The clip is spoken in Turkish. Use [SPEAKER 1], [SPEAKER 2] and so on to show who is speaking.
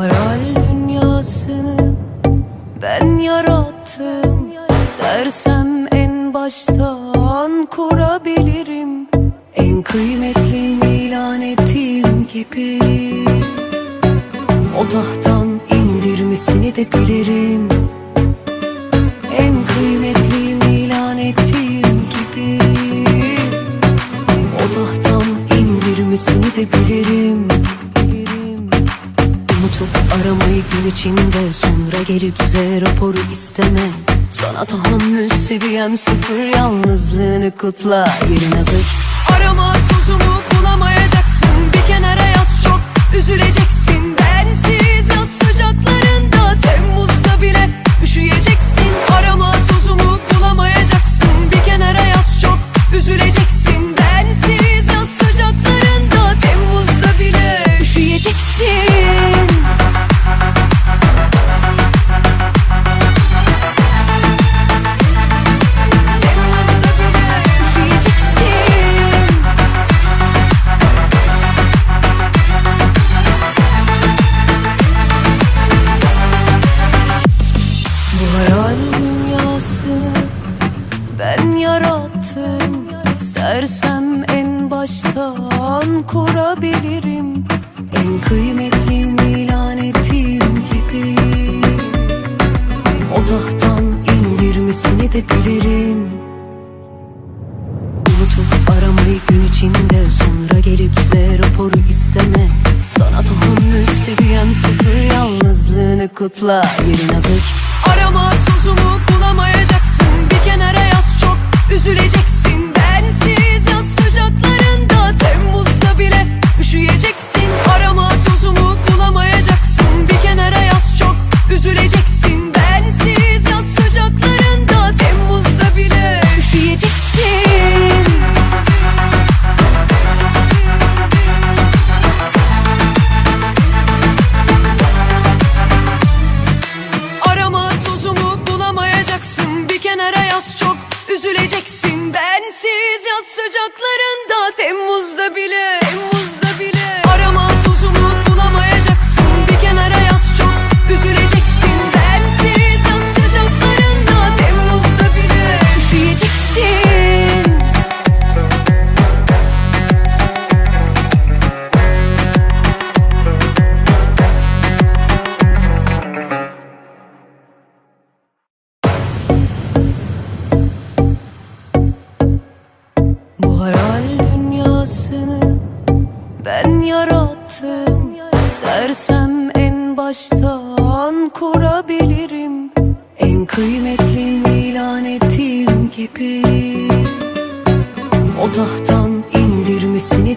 [SPEAKER 1] hayal dünyasını ben yarattım. İstersem en baştan kurabilirim. En kıymetli ilan ettiğim gibi. O tahttan indirmesini de bilirim. En kıymetli ilan ettiğim gibi. O tahttan indirmesini de bilirim Unutup aramayı gün içinde Sonra gelip Z raporu isteme. Sana tahammül seviyem sıfır Yalnızlığını kutla yerin hazır. Arama tuzumu bulamayacaksın Bir kenara yaz çok üzüleceksin ben yarattım. İstersem en baştan kurabilirim. En kıymetli ilan ettiğim gibi. O tahttan indirmesini de bilirim. Unutup aramayı gün içinde. Sonra gelip Z raporu isteme. Sana tahammül seviyem sıfır Yalnızlığını kutla. Yerin hazır. Arama tuzumu bulamayacaksın yaz sıcaklarında Temmuz'da bile hayal dünyasını ben yarattım. İstersem en baştan kurabilirim. En kıymetli ilan ettiğim gibi O tahttan indirmesini